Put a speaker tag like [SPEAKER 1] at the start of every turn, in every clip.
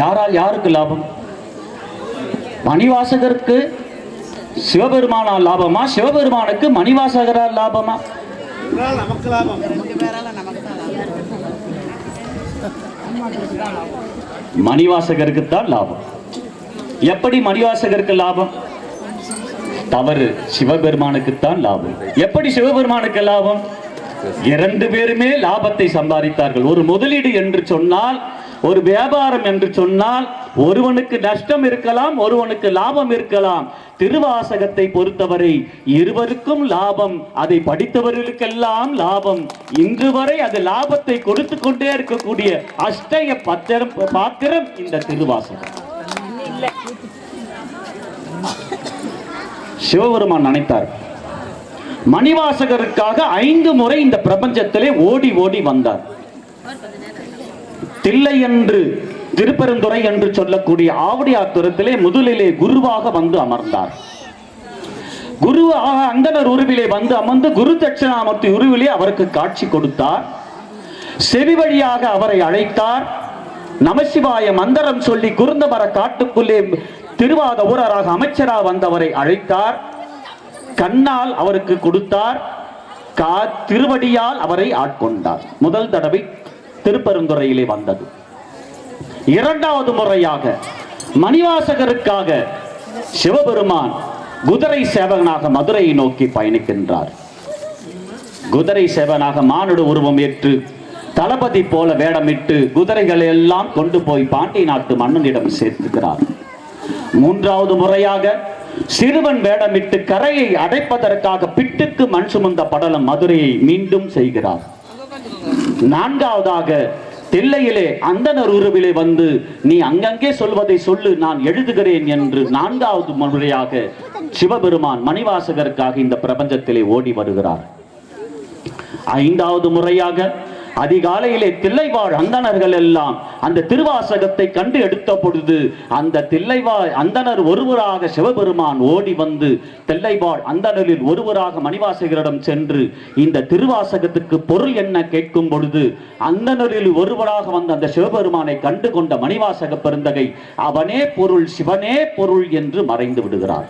[SPEAKER 1] யாரால் யாருக்கு லாபம்? மணிவாசகருக்கு சிவபெருமானால் லாபமா? சிவபெருமானுக்கு மணிவாசகரால் லாபமா? மணிவாசகருக்கு தான் லாபம். எப்படி மணிவாசகருக்கு லாபம்? தவறு சிவபெருமானுக்கு தான் லாபம். எப்படி சிவபெருமானுக்கு லாபம்? இரண்டு பேருமே லாபத்தை சம்பாதித்தார்கள். ஒரு முதலீடு என்று சொன்னால் ஒரு வியாபாரம் என்று சொன்னால் ஒருவனுக்கு நஷ்டம் இருக்கலாம் ஒருவனுக்கு லாபம் இருக்கலாம். திருவாசகத்தை பொறுத்தவரை இருவருக்கும் லாபம் அதை படித்தவர்களுக்கெல்லாம் லாபம். இன்று வரை அது லாபத்தை கொடுத்து கொண்டே இருக்கக்கூடிய அஷ்டய பத்திரம் பாத்திரம் இந்த திருவாசகம். சிவபெருமான் நினைத்தார் மணிவாசகருக்காக ஐந்து முறை இந்த பிரபஞ்சத்திலே ஓடி ஓடி வந்தார். தில்லை என்று திருப்பெருந்துறை என்று சொல்லக்கூடிய ஆவடியாத்துரத்திலே முதலிலே குருவாக வந்து அமர்ந்தார். குருவாக அந்தனர் உருவிலே வந்து அமர்ந்து குரு தட்சிணாமூர்த்தி உருவிலே அவருக்கு காட்சி கொடுத்தார். செவி வழியாக அவரை அழைத்தார். நமசிவாய மந்திரம் சொல்லி குருந்தமர காட்டுக்குள்ளே திருவாத ஊரராக அமைச்சராக வந்தவரை அழைத்தார். கண்ணால் அவருக்கு கொடுத்தார். கா திருவடியால் அவரை ஆட்கொண்டார். முதல் தடவை திருப்பெருந்துறையிலே வந்தது. இரண்டாவது முறையாக மணிவாசகருக்காக சிவபெருமான் குதிரை சேவகனாக மதுரையை நோக்கி பயணிக்கின்றார். குதிரை சேவனாக மானுட உருவம் ஏற்று தளபதி போல வேடமிட்டு குதிரைகளை எல்லாம் கொண்டு போய் பாண்டி நாட்டு மன்னனிடம் சேர்த்துக்கிறார் மூன்றாவது முறையாக சிறுவன் வேடமிட்டு கரையை அடைப்பதற்காக பிட்டுக்கு மண் சுமந்த படலம் மதுரையை மீண்டும் செய்கிறார். நான்காவதாக தில்லையிலே அந்தனர் உருவிலே வந்து நீ அங்கங்கே சொல்வதை சொல்லு நான் எழுதுகிறேன் என்று நான்காவது முறையாக சிவபெருமான் மணிவாசகருக்காக இந்த பிரபஞ்சத்திலே ஓடி வருகிறார். ஐந்தாவது முறையாக அதிகாலையிலே தில்லைவாழ் அந்தணர்கள் எல்லாம் அந்த திருவாசகத்தை கண்டு எடுத்த பொழுது அந்த தில்லைவாழ் அந்தனர் ஒருவராக சிவபெருமான் ஓடி வந்து தில்லைவாழ் அந்தணரில் ஒருவராக மணிவாசகரிடம் சென்று இந்த திருவாசகத்துக்கு பொருள் என்ன கேட்கும் பொழுது அந்தணரில் ஒருவராக வந்த அந்த சிவபெருமானை கண்டு கொண்ட மணிவாசக பெருந்தகை அவனே பொருள் சிவனே பொருள் என்று மறைந்து விடுகிறார்.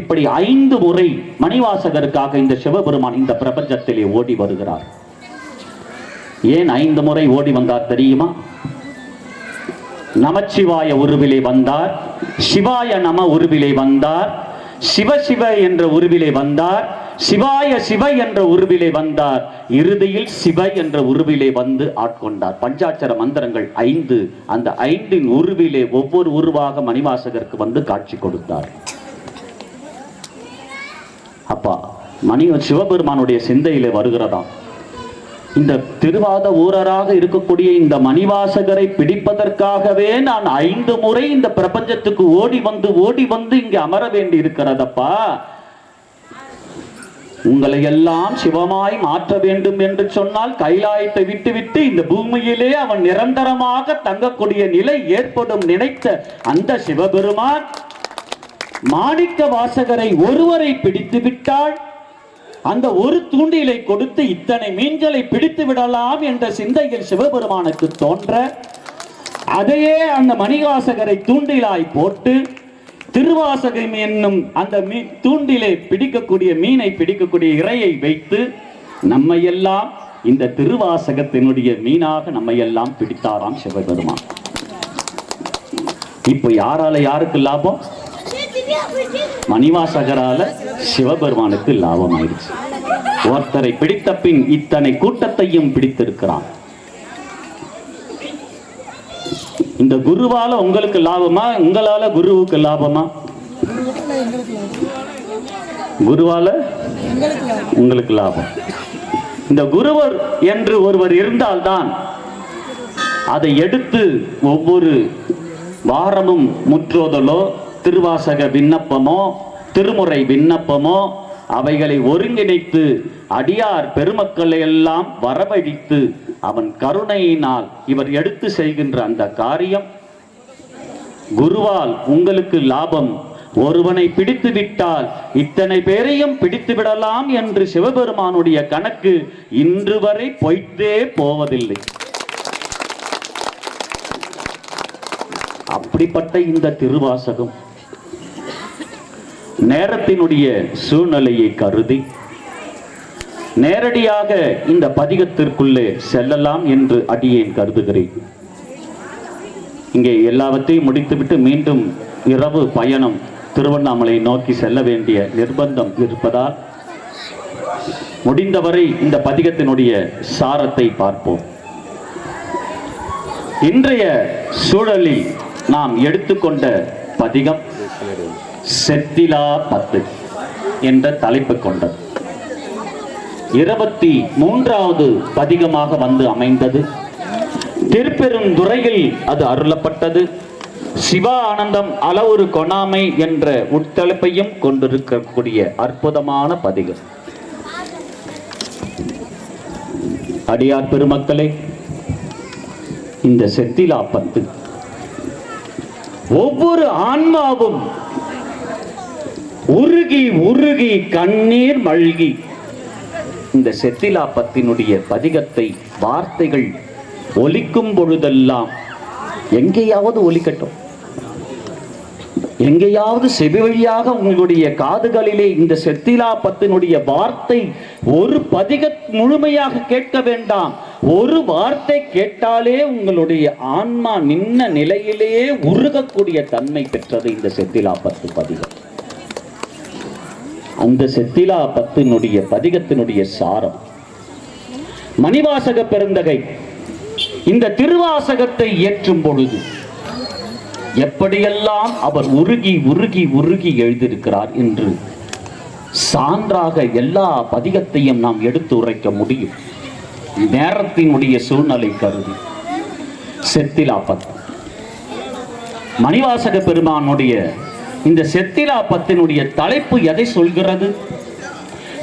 [SPEAKER 1] இப்படி ஐந்து முறை மணிவாசகருக்காக இந்த சிவபெருமான் இந்த பிரபஞ்சத்திலே ஓடி வருகிறார். ஏன் ஐந்து முறை ஓடி வந்தார் தெரியுமா? நமச்சிவாய உருவிலே வந்தார் சிவாய நம உருவிலே வந்தார் சிவ என்ற உருவிலே வந்தார் சிவாய சிவ என்ற உருவிலே வந்தார் இறுதியில் சிவ என்ற உருவிலே வந்து ஆட்கொண்டார். பஞ்சாட்சர மந்திரங்கள் ஐந்து அந்த ஐந்தின் உருவிலே ஒவ்வொரு உருவாக மணிவாசகருக்கு வந்து காட்சி கொடுத்தார். அப்பா மணி சிவபெருமானுடைய சிந்தையிலே வருகிறதாம். இந்த திருவாத ஊரராக இருக்கக்கூடிய இந்த மணிவாசகரை பிடிப்பதற்காகவே நான் ஐந்து முறை இந்த பிரபஞ்சத்துக்கு ஓடி வந்து ஓடி வந்து இங்கே அமர வேண்டி இருக்கிறதப்பா உங்களை எல்லாம் சிவமாய் மாற்ற வேண்டும் என்று சொன்னால் கைலாயத்தை விட்டுவிட்டு இந்த பூமியிலே அவன் நிரந்தரமாக தங்கக்கூடிய நிலை ஏற்படும் நினைத்த அந்த சிவபெருமான் மாணிக்க வாசகரை ஒருவரை பிடித்து விட்டால் அந்த ஒரு தூண்டிலை கொடுத்து இத்தனை மீன்களை பிடித்து விடலாம் என்ற சிந்தையில் சிவபெருமானுக்கு தோன்ற அதையே அந்த மணிவாசகரை தூண்டிலாய் போட்டு திருவாசகம் என்னும் அந்த மீ தூண்டிலே பிடிக்கக்கூடிய மீனை பிடிக்கக்கூடிய இரையை வைத்து நம்மையெல்லாம் இந்த திருவாசகத்தினுடைய மீனாக நம்மையெல்லாம் பிடித்தாராம் சிவபெருமான். இப்போ யாரால யாருக்கு லாபம்? மணிவாசகரால சிவபெருமானுக்கு லாபம் ஆயிடுச்சு ஒருத்தரை பிடித்த பின் இத்தனை கூட்டத்தையும் பிடித்திருக்கிறான். இந்த குருவால உங்களுக்கு லாபமா? உங்களால குருவுக்கு லாபமா? குருவால உங்களுக்கு லாபம். இந்த குருவர் என்று ஒருவர் இருந்தால்தான் அதை எடுத்து ஒவ்வொரு வாரமும் முற்றோதலோ திருவாசக விண்ணப்பமோ திருமுறை விண்ணப்பமோ அவைகளை ஒருங்கிணைத்து அடியார் பெருமக்களை எல்லாம் வரவழைத்து அவன் கருணையினால் இவர் எடுத்து செய்கின்ற அந்த காரியம். குருவால் உங்களுக்கு லாபம். ஒருவனை பிடித்து விட்டால் இத்தனை பேரையும் பிடித்து விடலாம் என்று சிவபெருமானுடைய கணக்கு இன்று வரை பொய்த்தே போவதில்லை. அப்படிப்பட்ட இந்த திருவாசகம். நேரத்தினுடைய சூழ்நிலையை கருதி நேரடியாக இந்த பதிகத்திற்குள்ளே செல்லலாம் என்று அடியேன் கருதுகிறேன். இங்கே எல்லாவற்றையும் முடித்துவிட்டு மீண்டும் இரவு பயணம் திருவண்ணாமலை நோக்கி செல்ல வேண்டிய நிர்பந்தம் இருப்பதால் முடிந்தவரை இந்த பதிகத்தினுடைய சாரத்தை பார்ப்போம். இன்றைய சூழலில் நாம் எடுத்துக்கொண்ட பதிகம் செத்திலா பத்து என்ற தலைப்பு கொண்டது. இருபத்தி மூன்றாவது பதிகமாக வந்து அமைந்தது. திருப்பெருந்துறையில் அது அருளப்பட்டது. சிவா ஆனந்தம் அளவுரு கொணாமை என்ற உட்தலைப்பையும் கொண்டிருக்கக்கூடிய அற்புதமான பதிகம். அடியார் பெருமக்களே இந்த செத்திலா பத்து ஒவ்வொரு ஆன்மாவும் உருகி உருகி கண்ணீர் மல்கி. இந்த செத்திலா பத்தினுடைய பதிகத்தை வார்த்தைகள் ஒலிக்கும் பொழுதெல்லாம் எங்கேயாவது ஒலிக்கட்டும். எங்கேயாவது செவி வழியாக உங்களுடைய காதுகளிலே இந்த செத்திலா பத்தினுடைய வார்த்தை ஒரு பதிக முழுமையாக கேட்க வேண்டாம். ஒரு வார்த்தை கேட்டாலே உங்களுடைய ஆன்மா நின்ன நிலையிலேயே உருகக்கூடிய தன்மை பெற்றது இந்த செத்திலாப்பத்து பதிகம். அந்த செத்திலா பத்தினுடைய பதிகத்தினுடைய சாரம். மணிவாசக பெருந்தகை இந்த திருவாசகத்தை ஏற்றும் பொழுது எப்படியெல்லாம் அவர் உருகி உருகி உருகி எழுதியிருக்கிறார் என்று சான்றாக எல்லா பதிகத்தையும் நாம் எடுத்து உரைக்க முடியும். நேரத்தினுடைய சூழ்நிலை கருதி. செத்திலா பத்து மணிவாசக பெருமானுடைய இந்த செத்திலா பத்தினுடைய தலைப்பு எதை சொல்கிறது?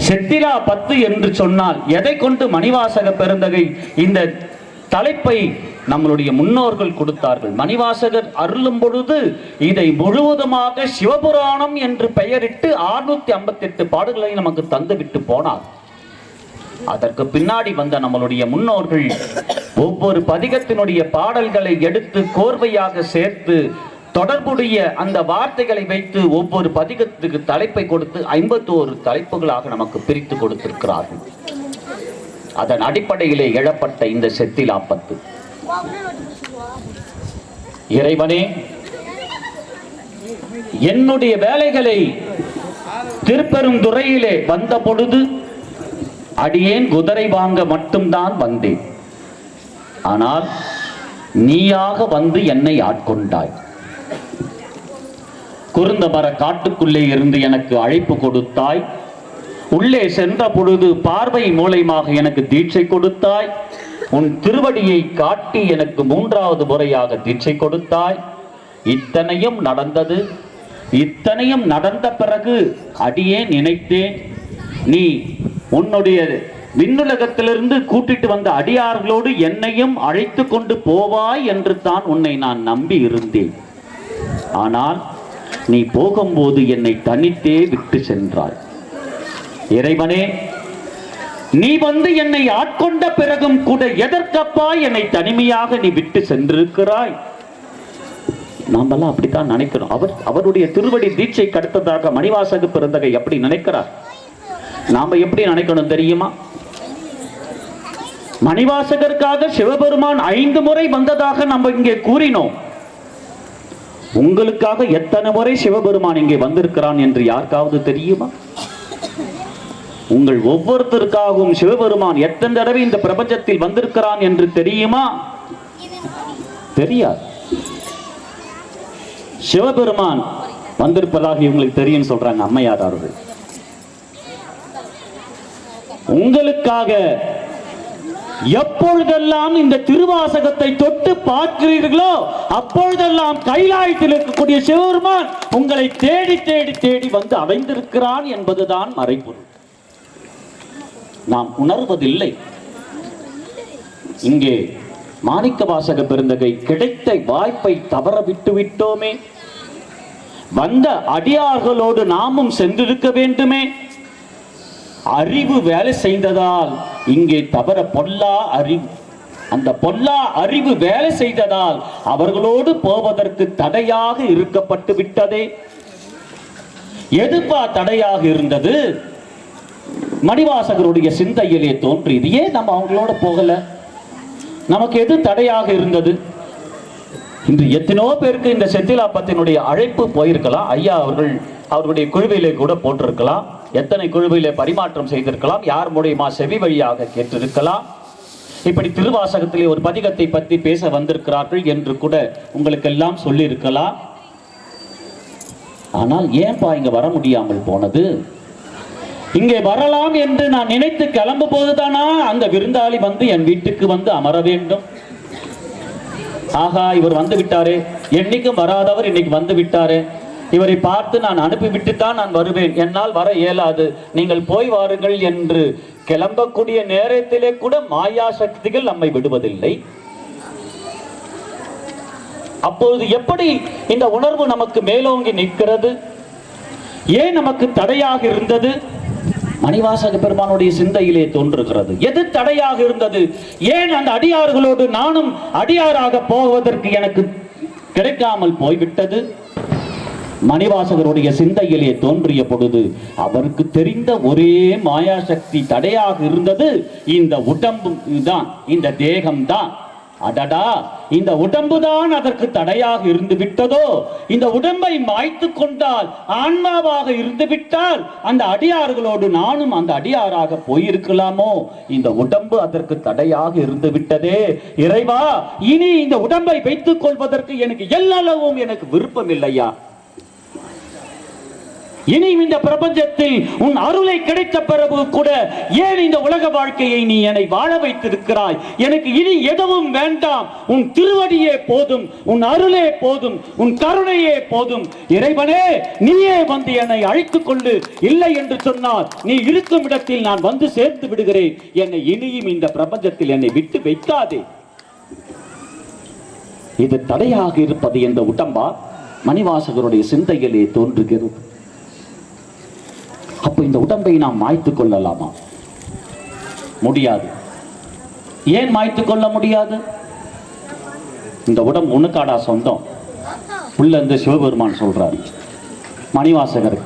[SPEAKER 1] செத்திலா பத்து என்று சொன்னால் எதை கொண்டு மணிவாசக பெருந்தகை இந்த தலைப்பை நம்மளுடைய முன்னோர்கள் கொடுத்தார்கள்? மணிவாசகர் அருளும் பொழுது இதை முழுவதுமாக சிவபுராணம் என்று பெயரிட்டு 658 ஐம்பத்தி எட்டு பாடல்களை நமக்கு தந்துவிட்டு போனார். அதற்கு பின்னாடி வந்த நம்மளுடைய முன்னோர்கள் ஒவ்வொரு பதிகத்தினுடைய பாடல்களை எடுத்து கோர்வையாக சேர்த்து தொடர்புடைய அந்த வார்த்தைகளை வைத்து ஒவ்வொரு பதிகத்துக்கு தலைப்பை கொடுத்து ஐம்பத்தோரு தலைப்புகளாக நமக்கு பிரித்து கொடுத்திருக்கிறார்கள். அதன் அடிப்படையிலே எழப்பட்ட இந்த செத்திலாப்பத்து இறைவனே என்னுடைய வேலைகளை திருப்பெருந்துறையிலே வந்த பொழுது அடியேன் குதிரை வாங்க மட்டும்தான் வந்தேன். ஆனால் நீயாக வந்து என்னை ஆட்கொண்டாய். குறுந்த மர காட்டுக்குள்ளே இருந்து எனக்கு அழைப்பு கொடுத்தாய். உள்ளே சென்ற பொழுது பார்வை மூலயமாக எனக்கு தீட்சை கொடுத்தாய். உன் திருவடியை காட்டி எனக்கு மூன்றாவது முறையாக தீட்சை கொடுத்தாய். இத்தனையும் நடந்தது. இத்தனையும் நடந்த பிறகு அடியே நினைத்தேன். நீ உன்னுடைய விண்ணுலகத்திலிருந்து கூட்டிட்டு வந்த அடியார்களோடு என்னையும் அழைத்து கொண்டு போவாய் என்று தான் உன்னை நான் நம்பி இருந்தேன். ஆனால் நீ போகும்போது என்னை தனித்தே விட்டு சென்றாய். இறைவனே நீ வந்து என்னை ஆட்கொண்ட பிறகும் கூட எதற்கப்பா என்னை தனிமையாக நீ விட்டு சென்றிருக்கிறாய்? நாமெல்லாம் அப்படித்தான் நினைக்கிறோம். அவர் அவருடைய திருவடி தீட்சை கடத்ததாக மணிவாசக பிறந்தகை எப்படி நினைக்கிறார்? நாம எப்படி நினைக்கணும் தெரியுமா? மணிவாசகருக்காக சிவபெருமான் ஐந்து முறை வந்ததாக நம்ம இங்கே கூறினோம். உங்களுக்காக எத்தனை முறை சிவபெருமான் இங்கே வந்திருக்கிறான் என்று யாருக்காவது தெரியுமா? உங்கள் ஒவ்வொருத்தருக்காகவும் சிவபெருமான் எத்தனை தடவை இந்த பிரபஞ்சத்தில் வந்திருக்கிறான் என்று தெரியுமா? தெரியாது. சிவபெருமான் வந்திருப்பதாக இவங்களுக்கு தெரியும் சொல்றாங்க அம்மையார் அவர்கள். உங்களுக்காக எப்பொழுதெல்லாம் இந்த திருவாசகத்தை தொட்டு பார்க்கிறீர்களோ அப்பொழுதெல்லாம் கைலாயத்தில் இருக்கக்கூடிய சிவபெருமான் உங்களை தேடி தேடி தேடி வந்து அமைந்திருக்கிறான் என்பதுதான் மறைபொருள். நாம் உணர்வதில்லை. இங்கே மாணிக்க வாசக பெருந்தகை கிடைத்த வாய்ப்பை தவற விட்டு விட்டோமே. வந்த அடியார்களோடு நாமும் சென்றிருக்க வேண்டுமே. அறிவு வேலை செய்ததால் இங்கே தவற பொல்லா அறிவு. அந்த பொல்லா அறிவு வேலை செய்ததால் அவர்களோடு போவதற்கு தடையாக இருக்கப்பட்டு விட்டதே. எதுப்பா தடையாக இருந்தது? மணிவாசகருடைய சிந்தையிலே தோன்றியது. ஏன் நம்ம அவங்களோட போகல? நமக்கு எது தடையாக இருந்தது? இன்று எத்தனோ பேருக்கு இந்த செந்திலாப்பத்தினுடைய அழைப்பு போயிருக்கலாம். ஐயா அவர்கள் அவர்களுடைய குழுவிலே கூட போட்டிருக்கலாம். எத்தனை குழுவிலே பரிமாற்றம் செய்திருக்கலாம் யார் மூலியமா செவி வழியாக கேட்டிருக்கலாம். இப்படி திருவாசகத்திலே ஒரு பதிகத்தை பற்றி பேச வந்திருக்கிறார்கள் என்று கூட உங்களுக்கெல்லாம் சொல்லியிருக்கலாம். ஆனால் ஏன்பா இங்க வர முடியாமல் போனது? இங்கே வரலாம் என்று நான் நினைத்து கிளம்பும் போதுதானா அந்த விருந்தாளி வந்து என் வீட்டுக்கு வந்து அமர வேண்டும். ஆகா இவர் வந்து விட்டாரே. என்னைக்கும் வராதவர் இன்னைக்கு வந்து விட்டாரே. இவரை பார்த்து நான் அனுப்பிவிட்டு தான் நான் வருவேன். என்னால் வர இயலாது. நீங்கள் போய் வாருங்கள் என்று கிளம்பக்கூடிய நேரத்திலே கூட மாயா சக்திகள் நம்மை விடுவதில்லை. அப்பொழுது எப்படி இந்த உணர்வு நமக்கு மேலோங்கி நிற்கிறது? ஏன் நமக்கு தடையாக இருந்தது? மணிவாசக பெருமானுடைய சிந்தையிலே தோன்றுகிறது. எது தடையாக இருந்தது? ஏன் அந்த அடியார்களோடு நானும் அடியாராக போவதற்கு எனக்கு கிடைக்காமல் போய்விட்டது? மணிவாசகருடைய சிந்தையிலே தோன்றிய பொழுது அவருக்கு தெரிந்த ஒரே மாயாசக்தி தடையாக இருந்தது. இந்த உடம்பு தான் இந்த தேகம்தான். அடடா இந்த உடம்பு தான் அதற்கு தடையாக இருந்து விட்டதோ? இந்த உடம்பை மாய்த்து கொண்டால் ஆன்மாவாக இருந்து விட்டால் அந்த அடியார்களோடு நானும் அந்த அடியாராக போயிருக்கலாமோ? இந்த உடம்பு அதற்கு தடையாக இருந்து விட்டதே. இறைவா இனி இந்த உடம்பை வைத்துக் கொள்வதற்கு எனக்கு எல்லளவும் எனக்கு விருப்பம் இல்லையா இனியும் இந்த பிரபஞ்சத்தில் உன் அருளை கிடைத்த பிறகு கூட ஏன் இந்த உலக வாழ்க்கையை நீ என்னை வாழ வைத்திருக்கிறாய்? எனக்கு இனி எதுவும் வேண்டாம். உன் திருவடியே போதும் உன் அருளே போதும் உன் கருணையே போதும். இறைவனே நீயே வந்து என்னை அழைத்துக் கொண்டு இல்லை என்று சொன்னால் நீ இருக்கும் இடத்தில் நான் வந்து சேர்த்து விடுகிறேன். என்னை இனியும் இந்த பிரபஞ்சத்தில் என்னை விட்டு வைக்காதே. இது தடையாக இருப்பது என்ற உடம்பா? மணிவாசகருடைய சிந்தையிலே தோன்றுகிறது. அப்போ இந்த உடம்பை நாம் மாய்த்து கொள்ளலாமா? முடியாது. ஏன் மாய்த்து கொள்ள முடியாது? இந்த உடம்பு உனக்காடா சொந்தம்? உள்ள இந்த சிவபெருமான் சொல்றாரு. மணிவாசகர்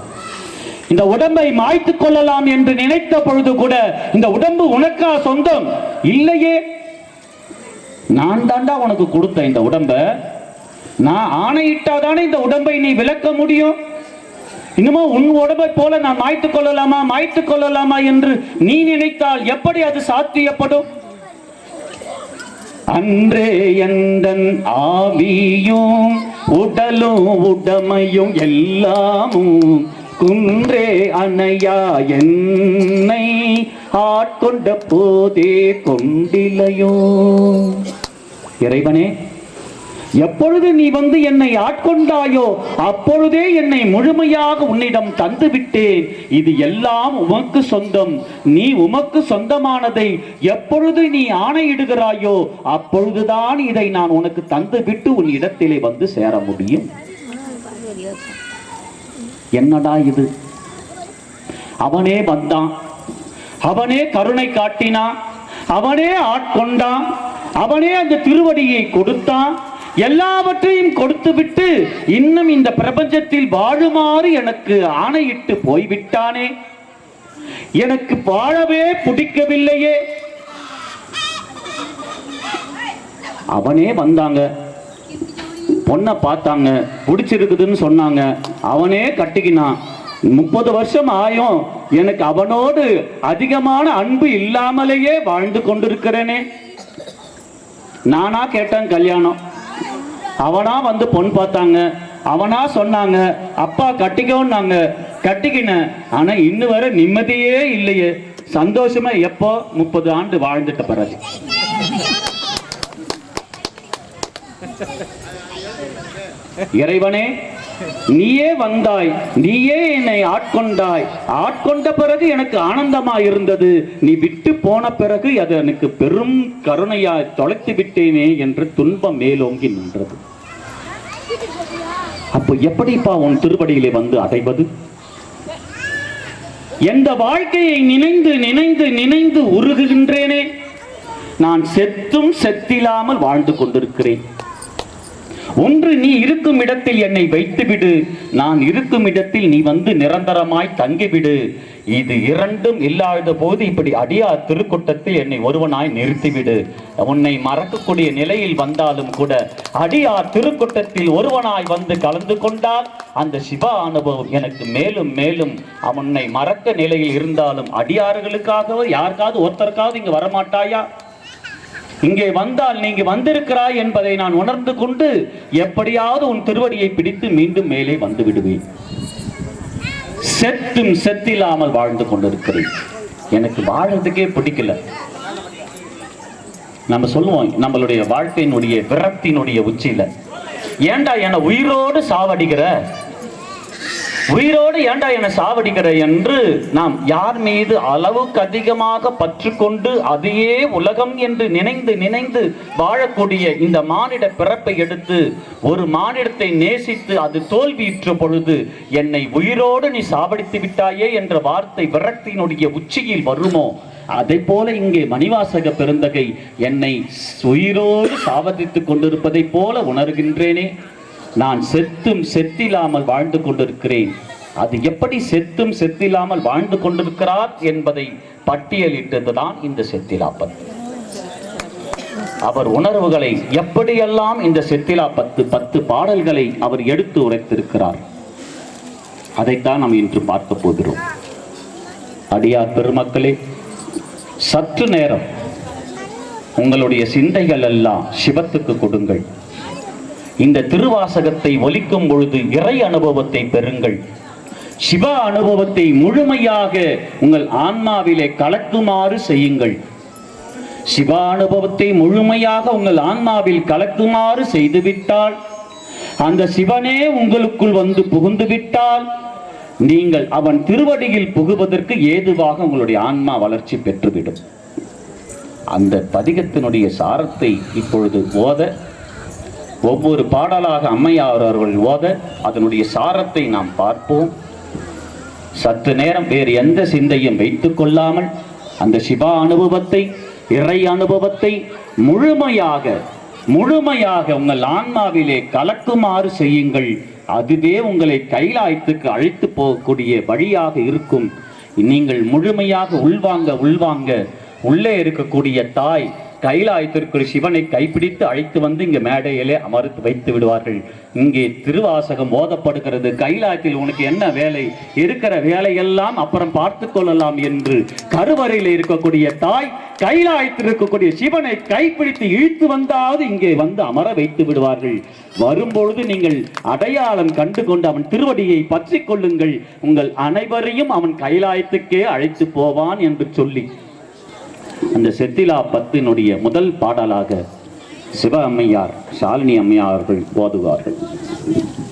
[SPEAKER 1] இந்த உடம்பை மாய்த்து கொள்ளலாம் என்று நினைத்த பொழுது கூட இந்த உடம்பு உனக்கா சொந்தம்? இல்லையே. நான் தாண்டா உனக்கு கொடுத்த இந்த உடம்ப. நான் ஆணையிட்டாதானே இந்த உடம்பை நீ விளக்க முடியும்? இன்னுமா உன் உடம்பை போல நான் மாய்த்து கொள்ளலாமா? மாய்த்து கொள்ளலாமா என்று நீ நினைத்தால் எப்படி அது சாத்தியப்படும்? அன்றே எந்தன் ஆவியும் உடலும் உடமையும் எல்லாமும் குன்றே அணையா என்னை ஆட்கொண்ட போதே கொண்டிலையோ. இறைவனே எப்பொழுது நீ வந்து என்னை ஆட்கொண்டாயோ அப்பொழுதே என்னை முழுமையாக உன்னிடம் தந்து விட்டேன் இது எல்லாம் உமக்கு சொந்தம். நீ உமக்கு சொந்தமானதை எப்பொழுது நீ ஆணையிடுகிறாயோ அப்பொழுதுதான் இதை நான் உனக்கு தந்து விட்டு உன் இடத்திலே வந்து சேர முடியும். என்னடா இது? அவனே வந்தான். அவனே கருணை காட்டினான். அவனே ஆட்கொண்டான். அவனே அந்த திருவடியை கொடுத்தான். எல்லாவற்றையும் கொடுத்துவிட்டு இன்னும் இந்த பிரபஞ்சத்தில் வாழுமாறு எனக்கு ஆணையிட்டு போய்விட்டானே? எனக்கு வாழவே பிடிக்கவில்லையே. அவனே வந்தாங்க. பொண்ணை பார்த்தாங்க. பிடிச்சிருக்குதுன்னு சொன்னாங்க. அவனே கட்டிக்கினான். முப்பது வருஷம் ஆயும் எனக்கு அவனோடு அதிகமான அன்பு இல்லாமலேயே வாழ்ந்து கொண்டிருக்கிறேனே. நானா கேட்டேன் கல்யாணம். அவனா வந்து பொண்ணு பார்த்தாங்க. அவனா சொன்னாங்க அப்பா கட்டிக்கோன்னாங்க. கட்டிக்கினேன். ஆனா இன்னும் வரை நிம்மதியே இல்லையே. சந்தோஷமா எப்போ? முப்பது ஆண்டு வாழ்ந்துட்ட பிறகு. இறைவனே நீயே வந்தாய் நீயே என்னை ஆட்கொண்டாய். ஆட்கொண்ட பிறகு எனக்கு ஆனந்தமா இருந்தது நீ விட்டு போன பிறகு அது எனக்கு பெரும் கருணையாய் தொலைத்து விட்டேனே என்று துன்பம் மேலோங்கி நின்றது. அப்போ எப்படிப்பா உன் திருப்படியிலே வந்து அடைவது? எந்த வாழ்க்கையை நினைந்து நினைந்து நினைந்து உருகுகின்றேனே. நான் செத்தும் செத்தில்லாமல் வாழ்ந்து கொண்டிருக்கிறேன். ஒன்று நீ இருக்கும் இடத்தில் என்னை வைத்துவிடு. நான் இருக்கும் இடத்தில் நீ வந்து நிரந்தரமாய் தங்கிவிடு. இது இரண்டும் இல்லாத போது இப்படி அடியார் திருக்கூட்டத்தில் என்னை ஒருவனாய் நிறுத்திவிடு. உன்னை மறக்கக்கூடிய நிலையில் வந்தாலும் கூட அடியார் திருக்கூட்டத்தில் ஒருவனாய் வந்து கலந்து கொண்டால் அந்த சிவ அனுபவம் எனக்கு மேலும் மேலும் அவனை மறக்க நிலையில் இருந்தாலும் அடியார்களுக்காகவோ யாருக்காவது ஒருத்தருக்காவது இங்கு வரமாட்டாயா? இங்கே வந்தால் நீங்க வந்திருக்கிறாய் என்பதை நான் உணர்ந்து கொண்டு எப்படியாவது உன் திருவடியை பிடித்து மீண்டும் மேலே வந்து விடுவேன். செத்தும் செத்தில்லாமல் வாழ்ந்து கொண்டிருக்கிறேன். எனக்கு வாழறதுக்கே பிடிக்கல. நம்ம சொல்லுவோம் நம்மளுடைய வாழ்க்கையினுடைய விரக்தியினுடைய உச்சியில. ஏன்டா என்னை உயிரோடு சாவடிக்கிற? உயிரோடு ஏண்டா என்னை சாவடிக்கிற என்று நாம் யார் மீது அளவுக்கு அதிகமாக பற்றுக்கொண்டு அதையே உலகம் என்று நினைந்து நினைந்து வாழக்கூடிய இந்த மானிட பிறப்பை எடுத்து ஒரு மானிடத்தை நேசித்து அது தோல்வியுற்ற பொழுது என்னை உயிரோடு நீ சாவடித்து விட்டாயே என்ற வார்த்தை விரக்தியினுடைய உச்சியில் வருமோ? அதை போல இங்கே மணிவாசக பெருந்தகை என்னை உயிரோடு சாவதித்துக் கொண்டிருப்பதைப் போல உணர்கின்றேனே. நான் செத்தும் செத்தில்லாமல் வாழ்ந்து கொண்டிருக்கிறேன். அது எப்படி செத்தும் செத்தில்லாமல் வாழ்ந்து கொண்டிருக்கிறார் என்பதை பட்டியலிட்டதுதான் இந்த செத்திலாப்பத்து அவர் உணர்வுகளை எப்படியெல்லாம் இந்த செத்திலா பத்து பத்து பாடல்களை அவர் எடுத்து உரைத்திருக்கிறார் அதைத்தான் நாம் இன்று பார்க்க போகிறோம். அடியார் பெருமக்களே சற்று நேரம் உங்களுடைய சிந்தைகள் எல்லாம் சிவத்துக்கு கொடுங்கள். இந்த திருவாசகத்தை ஒலிக்கும் பொழுது இறை அனுபவத்தை பெறுங்கள். சிவ அனுபவத்தை முழுமையாக உங்கள் ஆன்மாவிலே கலக்குமாறு செய்யுங்கள். சிவ அனுபவத்தை முழுமையாக உங்கள் ஆன்மாவில் கலக்குமாறு செய்துவிட்டால் அந்த சிவனே உங்களுக்குள் வந்து புகுந்து விட்டால் நீங்கள் அவன் திருவடியில் புகுவதற்கு ஏதுவாக உங்களுடைய ஆன்மா வளர்ச்சி பெற்றுவிடும். அந்த பதிகத்தினுடைய சாரத்தை இப்பொழுது ஓத ஒவ்வொரு பாடலாக அம்மையார் அவர்கள் ஓத அதனுடைய சாரத்தை நாம் பார்ப்போம். சற்று நேரம் வேறு எந்த சிந்தையும் வைத்துக் கொள்ளாமல் அந்த சிவா அனுபவத்தை இறை அனுபவத்தை முழுமையாக முழுமையாக உங்கள் ஆன்மாவிலே கலக்குமாறு செய்யுங்கள். அதுவே உங்களை கைலாயத்துக்கு அழைத்து போகக்கூடிய வழியாக இருக்கும். நீங்கள் முழுமையாக உள்வாங்க உள்வாங்க. உள்ளே இருக்கக்கூடிய தாய் கைலாயத்திற்கு சிவனை கைப்பிடித்து அழைத்து வந்து இங்கே மேடையிலே அமர்த்து வைத்து விடுவார்கள். இங்கே திருவாசகம் ஓதப்படுகிறது. கைலாயத்தில் உனக்கு என்ன வேலை? இருக்கிற வேலையெல்லாம் அப்புறம் பார்த்து கொள்ளலாம் என்று கருவறையில் இருக்கக்கூடிய தாய் கைலாயத்தில் இருக்கக்கூடிய சிவனை கைப்பிடித்து இழுத்து வந்தாவது இங்கே வந்து அமர வைத்து விடுவார்கள். வரும்பொழுது நீங்கள் அடையாளம் கண்டு கொண்டு அவன் திருவடியை பற்றி கொள்ளுங்கள். உங்கள் அனைவரையும் அவன் கைலாயத்துக்கே அழைத்து போவான் என்று சொல்லி அந்த செத்திலா பத்தினுடைய முதல் பாடலாக சிவ அம்மையார் ஷாலினி அம்மையார் அவர்கள் ஓதுவார்கள்.